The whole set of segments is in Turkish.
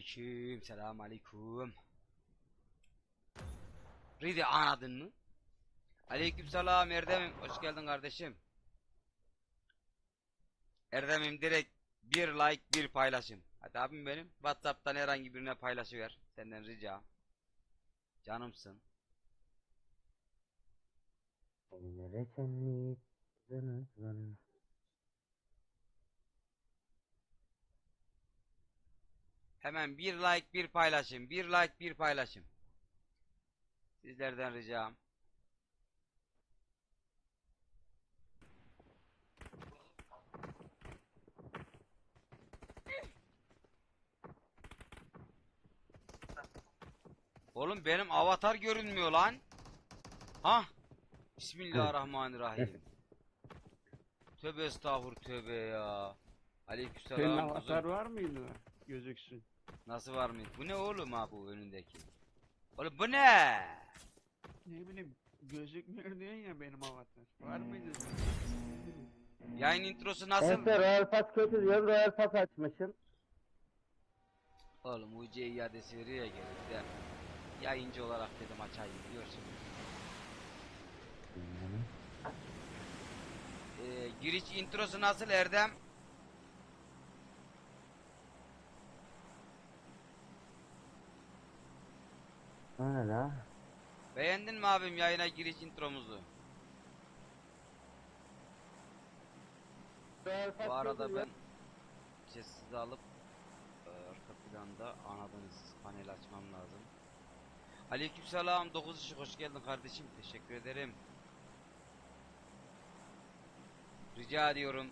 Selam aleyküm. Selam aleyküm. Ridi anladın mı? Aleyküm selam Erdem'im. Hoş geldin kardeşim. Erdem'im direkt bir like bir paylaşım. Hadi abim benim. Whatsapp'tan herhangi birine paylaşıver. Senden rica. Canımsın. Ellere senlik Hemen bir like bir paylaşım. Bir like bir paylaşım. Sizlerden ricam. Oğlum benim avatar görünmüyor lan. Ha? Bismillahirrahmanirrahim. Tövbe estağfur tövbe ya. Senin Aleykümselam avatar kuzum. var mıydı? Gözüksün. Nasıl var mı? Bu ne oğlum ha bu önündeki? Oğlum bu ne? Ne bileyim gözükmüyor diyorsun ya benim avatar. Var mıydı? Yayın introsu nasıl? Neyse Royal Pass kötü diyorum Royal Pass açmışsın. Oğlum UC iadesi veriyor ya gelip de yayıncı olarak dedim açayım biliyorsun. Ee, giriş introsu nasıl Erdem? Ne la? Beğendin mi abim yayına giriş intromuzu? Bu arada ben sessiz alıp e, arka planda anladınız panel açmam lazım. Aleykümselam 9 ışık hoş geldin kardeşim teşekkür ederim. Rica ediyorum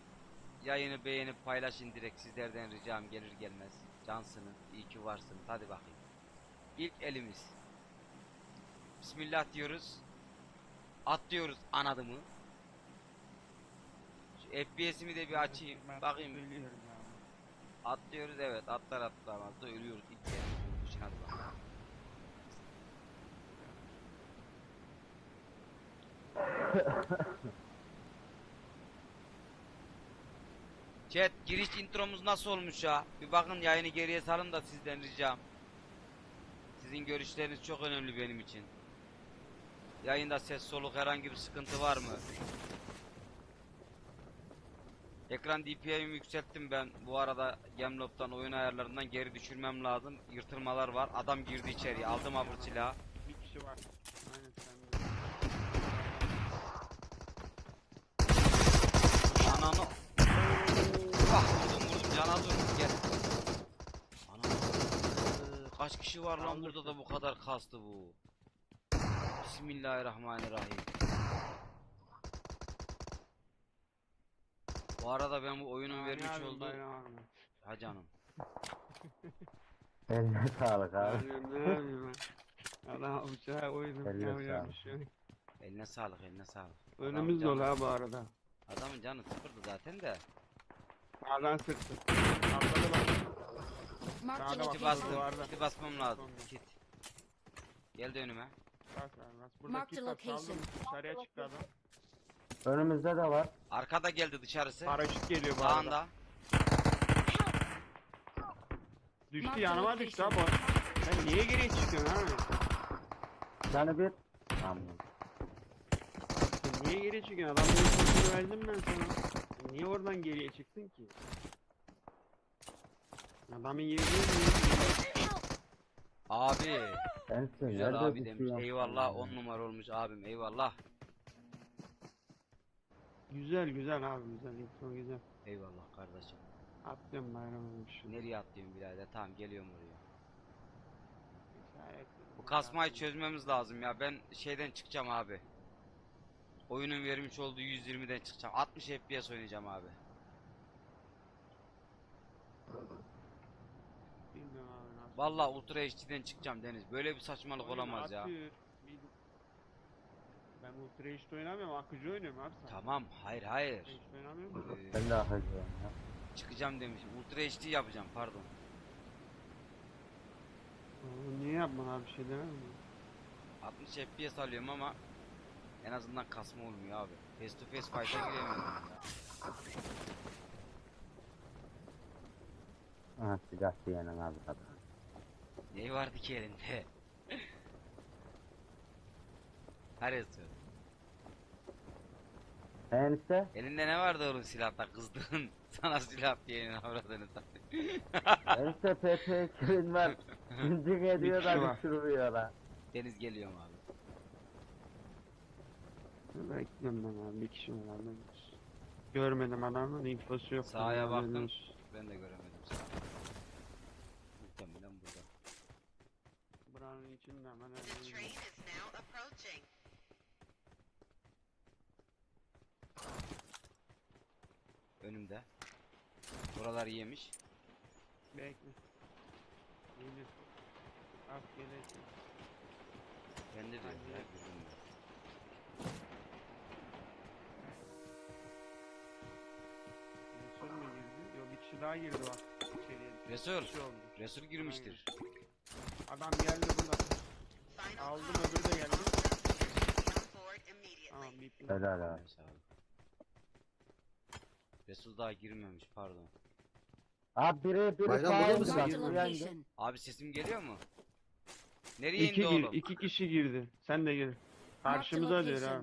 yayını beğenip paylaşın direkt sizlerden ricam gelir gelmez. Cansınız iyi ki varsınız hadi bakayım. İlk elimiz. Bismillah diyoruz. Atlıyoruz anadımı. Şu FPS'imi de bir açayım. Bakayım. Atlıyoruz evet atlar atlamaz da ölüyoruz ilk kez hadi bakalım. Chat giriş intromuz nasıl olmuş ya? Bir bakın yayını geriye salın da sizden ricam. Sizin görüşleriniz çok önemli benim için. Yayında ses soluk herhangi bir sıkıntı var mı? Ekran DPI'mi yükselttim ben. Bu arada Gemlob'dan oyun ayarlarından geri düşürmem lazım. Yırtılmalar var. Adam girdi içeriye. Aldım abur silahı. Bir kişi var. Aynen sen. Ananı. Ah vurdum vurdum. Cana dur. Gel. Ananı. Kaç kişi var lan burada da bu kadar kastı bu. Bismillahirrahmanirrahim. Bu arada ben bu oyunun vermiş olduğu... Ha canım. Eline sağlık abi. Adam bıçağı koydum. Yapacak sağlık. şey. Eline sağlık eline sağlık. Önümüz dolu ha bu arada. Adamın canı sıfırdı zaten de. Sağdan sıktı. Atladı bak. Sağda bak. Kiti bastım. Kiti basmam lazım. Kit. Geldi önüme. Bas abi, bas. Burada Mark the location. Dışarıya çıktı adam. Önümüzde de var. Arkada geldi dışarısı. Paraşüt geliyor bu arada. Sağında. Düştü yanıma düştü abi. Sen niye geriye çıkıyorsun abi? Yani bir. Tamam. Sen niye geriye çıkıyorsun? Adamın kontrolü verdim ben sana. Sen niye oradan geriye çıktın ki? Adamın yeri değil mi? Abi. Sensin. Güzel abi demiş. Eyvallah 10 numara olmuş abim. Eyvallah. Güzel güzel abi güzel. Info güzel. Eyvallah kardeşim. Attım bayramım şu. Nereye atlayayım birader? Tamam geliyorum oraya. Bu kasmayı çözmemiz lazım ya. Ben şeyden çıkacağım abi. Oyunun vermiş olduğu 120'den çıkacağım. 60 FPS oynayacağım abi. Bilmiyorum abi nasıl. Vallahi Ultra HD'den çıkacağım Deniz. Böyle bir saçmalık Oyun olamaz ya. atıyor. Ben Ultra HD oynamıyorum, akıcı oynuyorum abi sen. Tamam. Hayır hayır. Oynamıyorum. Ee, Ben de akıcıyım ya. çıkacağım demişim. Ultra HD yapacağım pardon. Oğlum niye yapma abi bir şey demem mi? 60 FPS alıyorum ama en azından kasma olmuyor abi. Face to face fight'a giremiyorum ya. Aha silah diyenin abi tabii. Neyi vardı ki elinde? Her Resul. Enişte. Elinde ne vardı oğlum silahta kızdın? Sana silah diyenin avradını satayım. Enişte PP kirin var. Zincir ediyor da düşürüyor da. Deniz geliyorum abi. Bekliyorum ben abi. Bir kişi var. Görmedim adamın infosu yok. Sağa baktım. Ben de göremedim sağ ol. Muhtemelen burada. İçinde hemen The train is now approaching. Önümde. Buraları yemiş. Bekle. Gelir. Af gelecek. Bende de Hadi. ya gözüm yok. Resul mü girdi? Yok bir kişi daha girdi bak. İçeriye. Resul. Bir kişi oldu. Resul girmiştir. Adam geldi burada. Aldım, öbürü de geldi. Tamam bitti. Helal abi. Resul daha girmemiş pardon. Abi biri biri Bayram burada indi mısın? bak. Marked a Uyandı. location. Abi sesim geliyor mu? Nereye İki, indi gir, oğlum? iki kişi girdi. Sen de gir. Karşımıza diyor ha.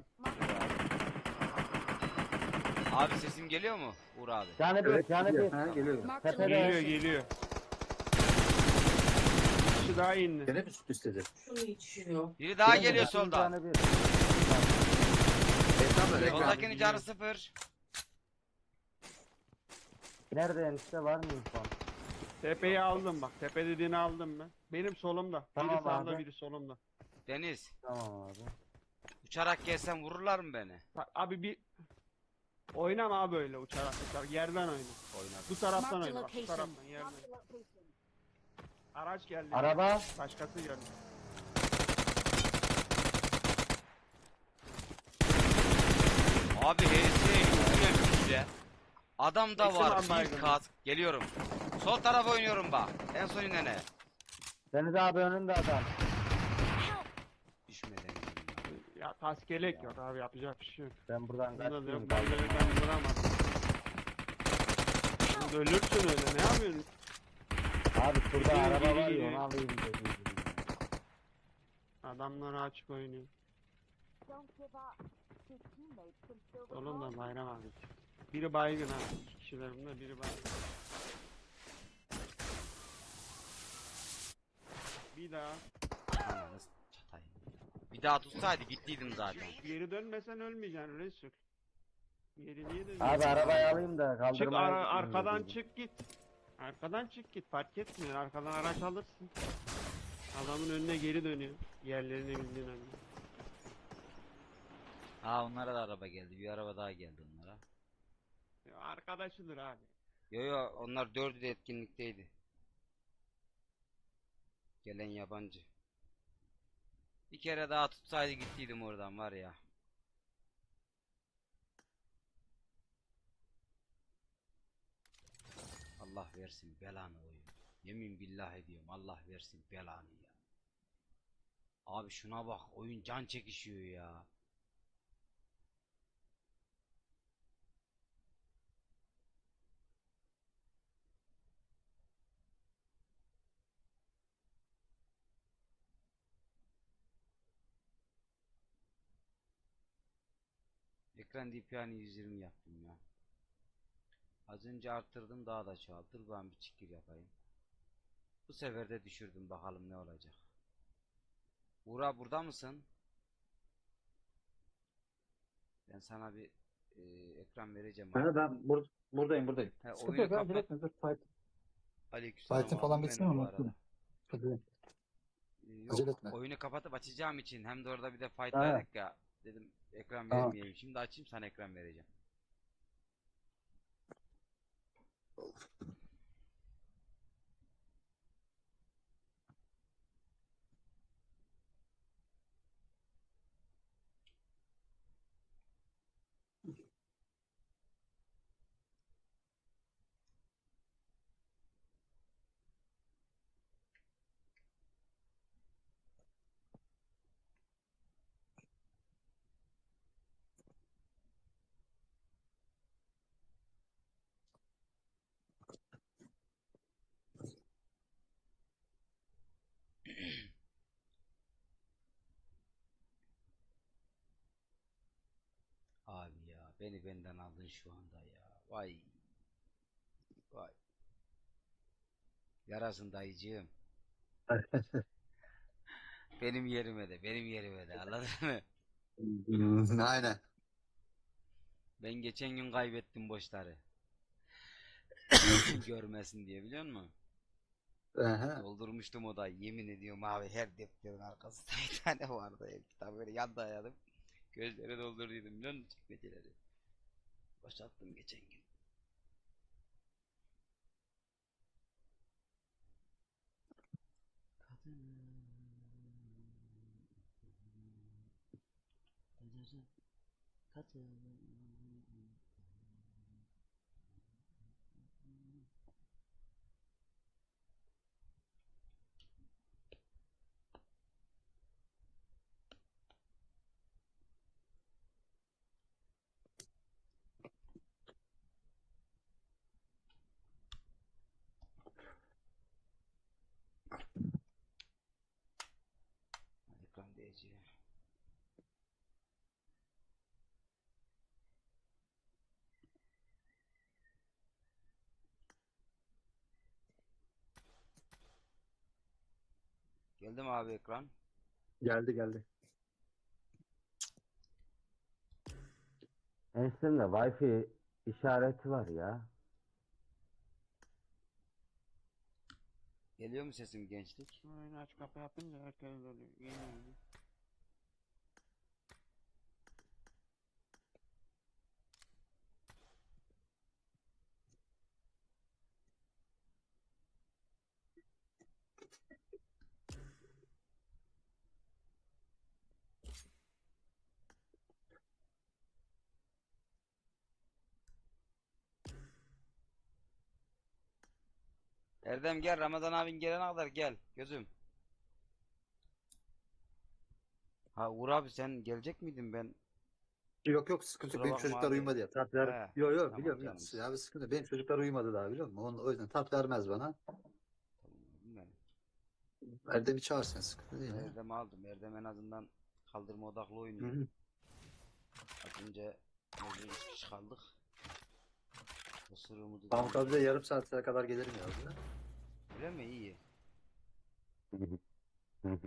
Abi sesim geliyor mu? Uğur abi. Canı bir, Evet canı geliyor. bir. Ha, geliyor. Tepede. Geliyor. Bir kişi daha indi. Gene mi süt istedi? Şunu içiyor. Biri daha geliyor soldan. Ekran ver ekran. Soldakinin canı sıfır. Nerede enişte var mı info? Tepeyi aldım bak. Tepe dediğini aldım ben. Benim solumda. Tamam biri sağda abi. biri solumda. Deniz. Tamam abi. Uçarak gelsen vururlar mı beni? Bak abi bir oynama böyle uçarak uçarak. Yerden oyna. Oynar. Bu taraftan oyna bak. Bu taraftan yerden. Araç geldi. Araba. Başkası geldi. Abi HS yüklemiş ya. Adam da var. Bir kat. Geliyorum. Sol tarafa oynuyorum bak. En son inene. Deniz abi önünde adam. Düşmeden ya. Ya taskelek yok abi yapacak bir şey yok. Ben buradan da kaçayım. yok. Ben de ben vuramam. Şimdi ölürsün öyle ne yapıyorsun? Abi şurada araba var ya onu alayım dedim. Adamlar açık oynuyor. Solunda bayram abi. Biri baygın ha. İki kişiler bunda biri baygın. Bir daha. Ananı çatayım. Bir daha tutsaydı gittiydim zaten. Geri dönmesen ölmeyeceksin Resul. Geri niye dönüyorsun? Abi arabayı alayım da Çık kaldırmaya ara- arkadan dedim. çık git. Arkadan çık git fark etmiyor. Arkadan araç alırsın. Adamın önüne geri dönüyor. Yerlerini bildiğin anda. Ha onlara da araba geldi. Bir araba daha geldi onlara. Ya Arkadaşıdır abi. Yo yo onlar dördü de etkinlikteydi. Gelen yabancı. Bir kere daha tutsaydı gittiydim oradan var ya. Allah versin belanı oyun. Yemin billah ediyorum Allah versin belanı ya. Abi şuna bak oyun can çekişiyor ya. Ekran DPI'ni 120 yaptım ya. Az önce arttırdım daha da çoğaltır. Ben bir çikir yapayım. Bu sefer de düşürdüm bakalım ne olacak. Buğra burada mısın? Ben sana bir e, ekran vereceğim. abi. Ha, ben bur buradayım buradayım. He, Sıkıntı oyunu yok abi direkt dur fight. Aleykümselam falan bu ama. Hadi. Ee, Yok, Acele etme. oyunu kapatıp açacağım için hem de orada bir de fight'laydık ya. Dedim ekran Tamam. vermeyeyim. Şimdi açayım sana ekran vereceğim. Beni benden aldın şu anda ya. Vay. Vay. Yarasın dayıcığım. benim yerime de, benim yerime de anladın mı? Hmm, Aynen. Ben geçen gün kaybettim boşları. Görmesin diye biliyor musun? Aha. Doldurmuştum odayı. Yemin ediyorum abi her defterin arkasında bir tane vardı. El kitabı böyle yan dayadım. Gözleri doldurduydum biliyor musun çekmeceleri? Boşalttım geçen gün. Ekran değişiyor. Geldi mi abi ekran? Geldi geldi. Enstitüde Wi-Fi işareti var ya. Geliyor mu sesim gençlik? Oyunu aç kapı yapınca herkes oluyor. Yeni oyunu. Erdem gel Ramazan abin gelene kadar gel gözüm. Ha Uğur abi sen gelecek miydin ben? Yok yok sıkıntı. Kusura Benim bakma çocuklar abi. uyumadı ya. Tat ver. He, Yok yok tamam biliyorum. canım. biliyorum. Abi sıkıntı. Benim çocuklar uyumadı daha biliyor musun? Onun, o yüzden tat vermez bana. Tamam ben. Erdem'i çağırsın sıkıntı değil. ya. Erdem aldım. Erdem en azından kaldırma odaklı Hı oynuyor. hı. Az önce mecbur üç Osurumuzu Tamam tabii de yarım saate kadar gelirim ya. Öyle mi? İyi.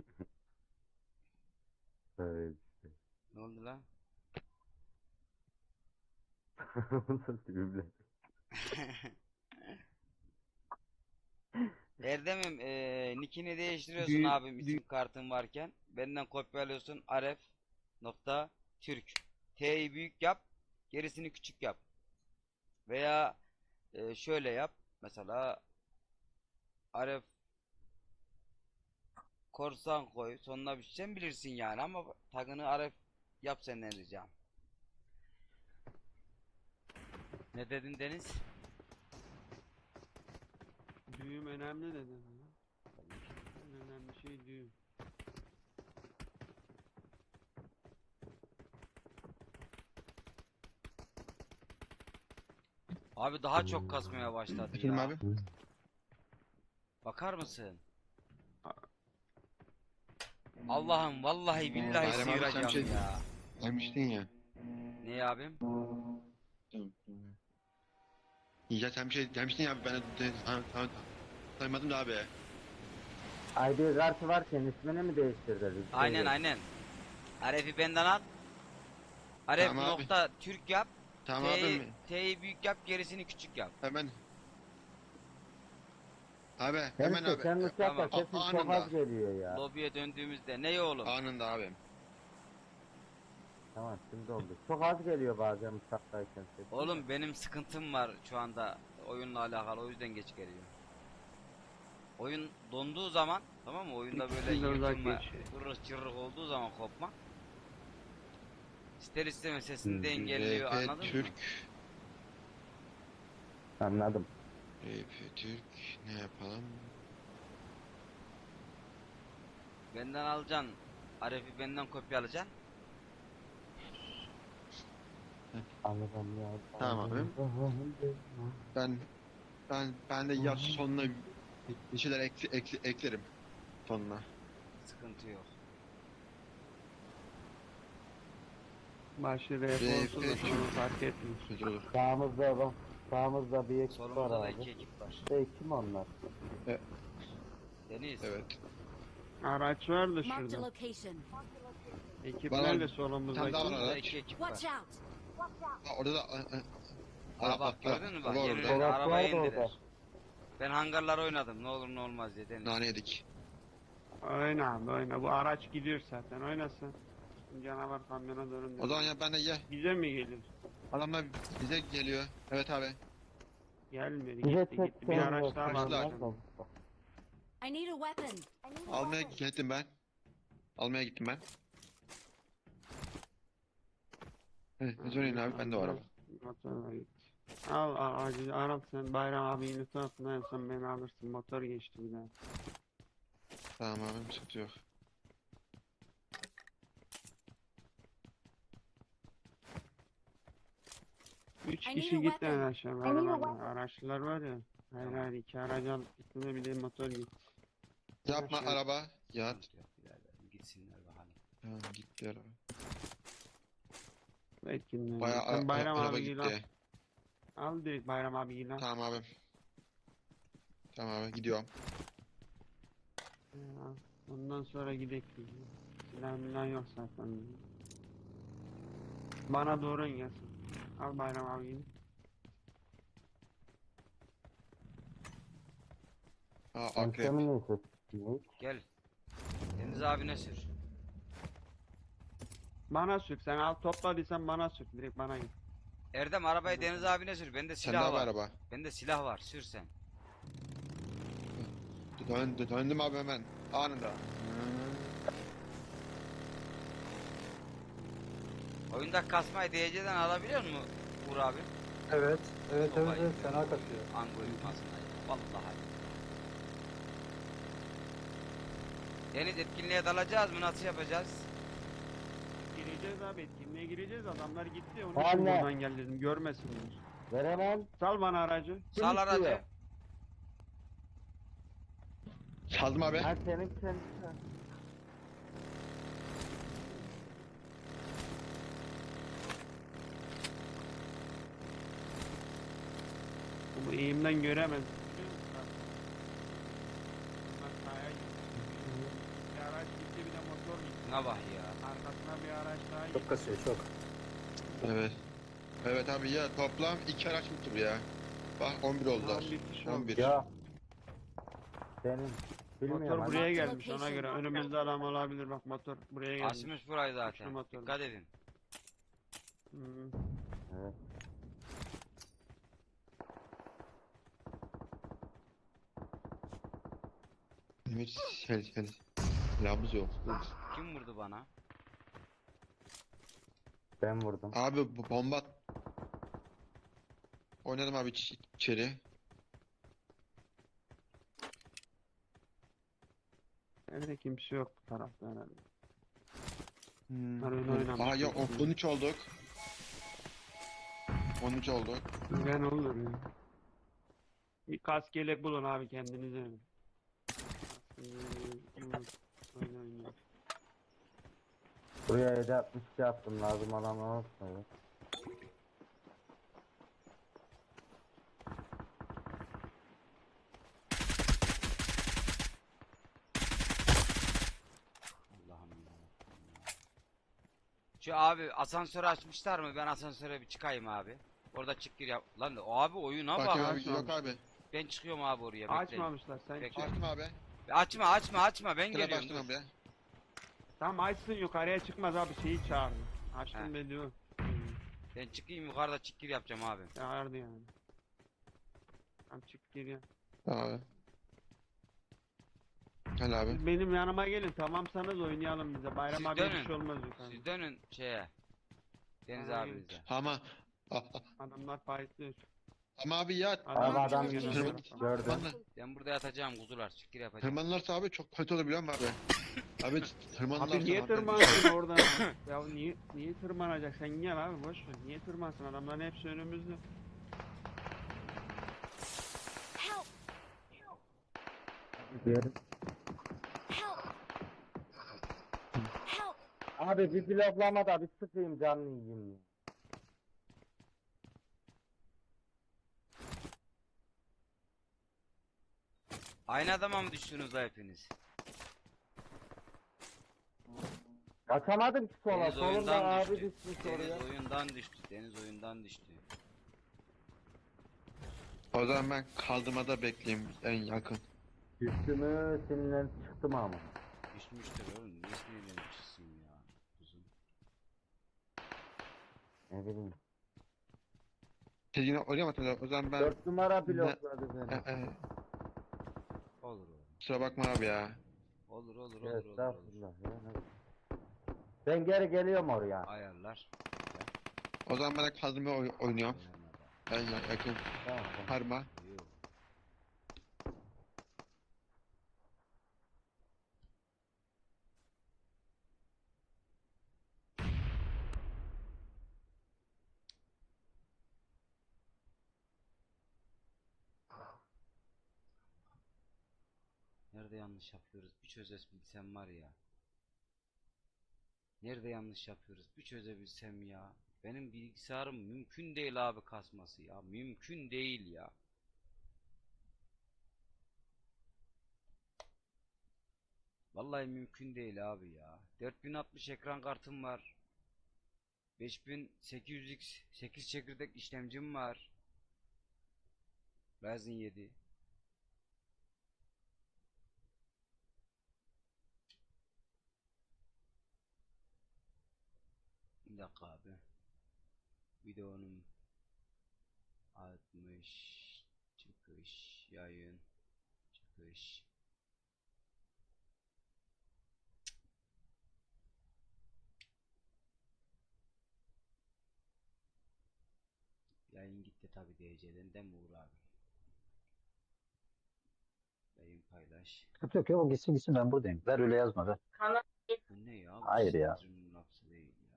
Evet. Ne oldu lan? Nasıl cümle? Erdem'im eee nickini değiştiriyorsun Büyük- abim isim büyük- kartın varken. Benden kopyalıyorsun aref nokta Türk. T'yi büyük yap, gerisini küçük yap. Veya eee, şöyle yap. Mesela aref korsan koy. Sonuna bir şey sen bilirsin yani ama tagını aref yap senden ricam. Ne dedin Deniz? Düğüm önemli dedin. En önemli şey düğüm. Abi daha çok kasmaya başladı Efendim ya. abi? Bakar mısın? Allah'ım vallahi billahi Bayram abi sen sıyıracağım bir şey- ya. Demiştin ya. Ne abim? Ya sen bir şey demiştin ya abi ben de de- ha- ha- saymadım da abi. ID kartı varken ismini mi değiştirdi? Aynen aynen. Aref'i benden al. Aref Tamam abi. nokta Türk yap. Tamam T'yi, abi T'yi büyük yap gerisini küçük yap. hemen. Abi hemen Hemen abi. sen yap Tamam. çok anında. az geliyor ya. Lobiye döndüğümüzde ne oğlum? Anında abi. Tamam şimdi oldu. Çok az geliyor bazen uçaktayken ses. Oğlum benim sıkıntım var şu anda oyunla alakalı o yüzden geç geliyor. Oyun donduğu zaman tamam mı? Oyunda böyle İkisinden uzak yırtınma, geçiyor. kırık çırık olduğu zaman kopma. İster istemez sesini de engelliyor RP anladın Türk. mı? Anladım. RP Türk ne yapalım? Benden alacaksın. Aref'i benden kopyalayacaksın. Anladım ya. Tamam. Ben ben ben de yaz sonuna bir şeyler ekle, ekle- eklerim sonuna. Sıkıntı yok. Başı olsun da fark etmiyor. Sağımızda bak. Sağımızda bir ekip var Solumuzda da abi. iki ekip var. Şey kim onlar? Deniz. Evet. Araç var da Marked a şurada. location. Ekip Bana- nerede tane daha var Solumuzda araç. iki ekip var. Out! Ha, orada da... a- a- Aa bak gördün mü bak Araba yemin orada. vardı indiler. orada. Ben hangarlar oynadım ne olur ne olmaz diye Deniz. Nane yedik. Oyna abi oyna. Bu araç gidiyor zaten. Oynasın. Canavar kamyona dönün. O zaman ya ben de ye. Bize mi geliyor? Adamlar bize geliyor. Evet abi. Gelmedi. Bize Gitti tek gitti. Bir araç daha var. I need a weapon. Almaya gittim ben. Almaya gittim ben. Evet, oynayın abi, ben de o araba. Motorla git. Al al acil Arap sen Bayram abinin tarafına en son beni alırsın. Motor geçti bir daha. Tamam abi, sıkıntı yok. Üç kişi gitti aşağı. Arabayla. Araçlar var ya. Hayır hayır iki aracı alıp gittiğinde bir de motor gitti. Yapma Aşağı. araba, yat. Gitsinler bakalım. Tamam gitti araba. Ne? Bayağı Sen Bayram araba abi al. gitti. Al direkt Bayram abi al. Tamam abi. Tamam abi, gidiyorum. Ya, Ondan sonra gidek. Silah milah yok zaten. Bana doğru gelsin. Al Bayram abi. Aa, akrep. Ne? Gel. Deniz abine sür. Bana sür. Sen al topladıysan bana sür. Direkt bana git. Erdem arabayı Deniz abine sür. Bende Sende silah abi var. araba. Bende silah var. Sür sen. Dön, döndüm abi hemen. Anında. Oyunda kasmayı DC'den alabiliyor mu Uğur abi? Evet. Evet evet, evet fena kaçıyor. Ango yutmasında. Vallahi. Deniz etkinliğe dalacağız mı? Nasıl yapacağız? Gireceğiz abi. Etkinliğe gireceğiz. Adamlar gitti. Onun Anne. için buradan gel dedim. Görmesinler. Veremem. Sal bana aracı. Kim Sal aracı. istiyor? Çaldım abi. Ha senin kendisi. Bu eğimden. Bir araç gitti bir de motor gitti. Şuna bak ya. Arkasına bir araç daha gitti. Çok kasıyor çok. Evet. Evet abi ya toplam iki araç bu ya. Bak 11 oldular. 11 kişi oldu. 11. Ya. Senin. Bilmiyorum. Motor hani. buraya Marked gelmiş ona göre. Önümüzde adam olabilir bak motor buraya gelmiş. Açmış burayı zaten. Dikkat edin. Hmm. Evet. Evet, sel sel. Silahımız yok. Kim vurdu bana? Ben vurdum. Abi bu bomba at- Oynadım abi iç- içeri. Evde kimse yok bu tarafta herhalde. Hmm. Ben öyle oynamıştım. Aa ya on- 13 olduk. 13 olduk. Ben olur ya. Bir kask yelek bulun abi kendinize. Buraya 762 attım lazım. Allah'ım ya. Şu abi asansörü açmışlar mı? Ben asansöre bir çıkayım abi. Orada çık gir yap. Lan o abi oyuna Bak bak. abi yok abi. Ben çıkıyorum abi oraya. Bekleyin. Açmamışlar sen. Bekle. Açtım abi. Açma açma açma ben Tele geliyorum. dur. Tam açsın yukarıya çıkmaz abi şeyi çağırdı. Açtım He. be diyor. Ben çıkayım yukarıda çık gir yapacağım abi. Çağırdı yani. Tam çık gir ya. Tamam abi. Gel abi. Siz benim yanıma gelin tamamsanız oynayalım bize. Bayram Siz abi bir dönün. şey olmaz yukarıda. Siz dönün şeye. Deniz abinize. Ama Ah, ah. Adamlar fightlıyor. Ama abi yat. Abi Adam location. Gördüm. Tırmanla. Ben burada yatacağım kuzular çık gir yapacağım. Tırmanırlarsa abi çok kötü olur biliyor musun abi? Abi tırmanırlarsa. Abi niye abi- tırmansın oradan? ya niye niye tırmanacak? Sen gel abi boş ver. Niye tırmansın? Adamların hepsi önümüzde. Help! Diğeri. Help! Help! Abi bir bloklama da bir sıkayım canlı yiyeyim. Aynı adama mı düştünüz la hepiniz? Kaçamadım ki sola. Deniz Solunda oyundan abi düştü. düşmüş Deniz oraya. oyundan düştü. Deniz oyundan düştü. O zaman ben kaldırmada bekleyeyim en yakın. Düştü mü sinirlenip çıktım ama. Düşmüştür oğlum. Niye sinirlenmişsin ya? Kuzum. Ne bileyim. Siz yine oraya mı atıyorsunuz? O zaman ben... Dört numara blokladı E, beni. e, Olur oğlum. kusura bakma abi ya. Olur olur olur olur. olur. Estağfurullah ya. ne- Ben geri geliyorum oraya. Ayarlar. O zaman ben de kaldırma oy- oynuyorum. Ayarlar. En ya- yakın. Tamam, tamam. Harma. Yok. Nerede yanlış yapıyoruz? Bir çözebilsem var ya. Nerede yanlış yapıyoruz? Bir çözebilsem ya. Benim bilgisayarım mümkün değil abi kasması ya. Mümkün değil ya. Vallahi mümkün değil abi ya. 4060 ekran kartım var. 5800X 8 çekirdek işlemcim var. Ryzen 7. Abi. Videonun 60 çıkış yayın çıkış Yayın gitti tabi DC'den de mi Uğur abi? Yayın paylaş. Yok ya o gitsin gitsin ben buradayım. Ver öyle yazma ver. Bu ne ya? Hayır ya. sinirin hapsi değil ya.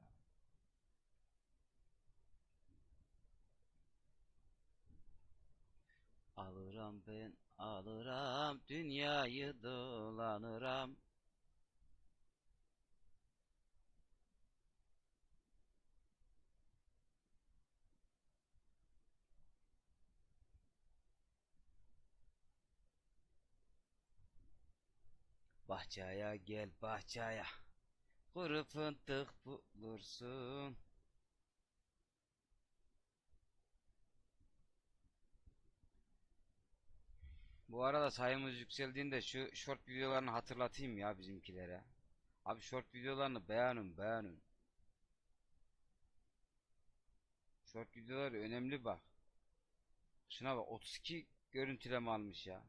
Alırım ben alırım dünyayı dolanırım. Bahçeye gel bahçeye. Kuru fındık bulursun. Bu arada sayımız yükseldiğinde şu short videolarını hatırlatayım ya bizimkilere. Abi short videolarını beğenin beğenin. Short videoları önemli bak. Şuna bak 32 görüntüleme almış ya.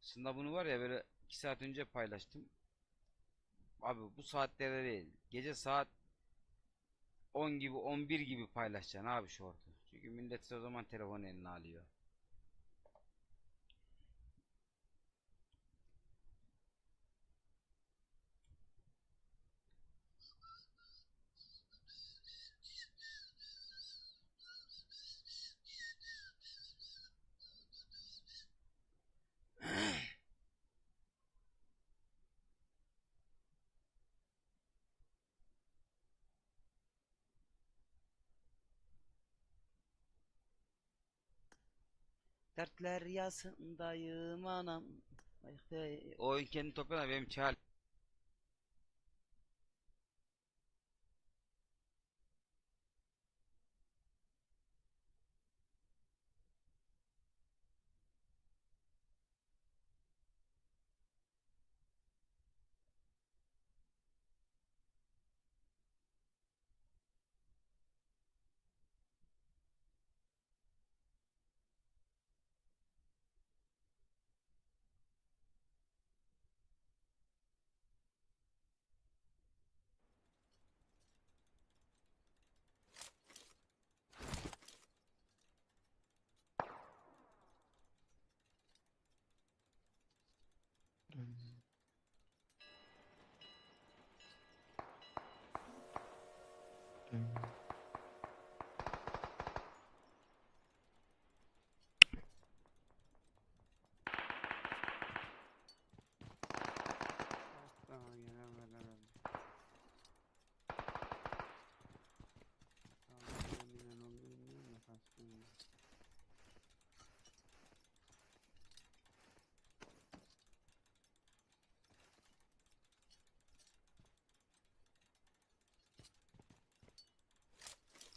Aslında bunu var ya böyle 2 saat önce paylaştım. Abi bu saatlerde değil. Gece saat 10 gibi 11 gibi paylaşacaksın abi short'u. Çünkü millet o zaman telefon eline alıyor. Dertler yasındayım anam. Oyun kendi toprağına benim çal. Mm-hmm.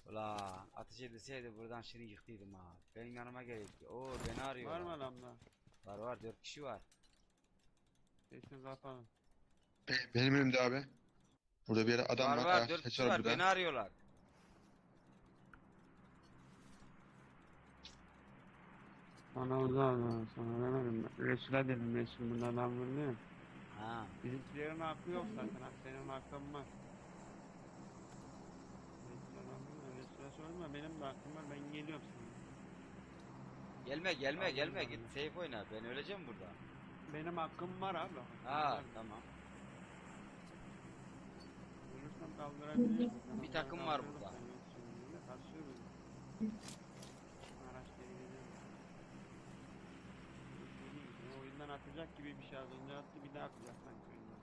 Ula ateş edilseydi buradan şimdi yıktıydım ha. Benim yanıma geldi. Oo beni arıyor. Var mı adamda? Var var 4 kişi var. Sesin kapalı. Be- benim önümde abi. Burada bir yere adam var var. var 4 kişi kaçar var beni arıyorlar. Bana uzağım sana demedim ben. Resul'e dedim Resul bunda adam vurmuyor. Ha. Bizimkilerin hakkı yok zaten. ha, Senin hakkın var. Takılma benim de aklım var ben geliyorum sana. Gelme gelme Aynen gelme öyle. git safe oyna. Ben öleceğim burada. Benim hakkım var abi. Ha tamam. Ölürsem kaldırabiliriz. Bir takım var burada. seni şimdi. Oyundan atacak gibi bir şey az önce attı bir daha atacak sanki oyundan.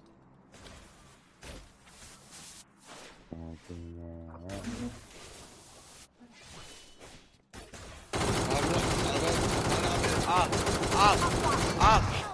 Hadi ya. عاص عاص عاص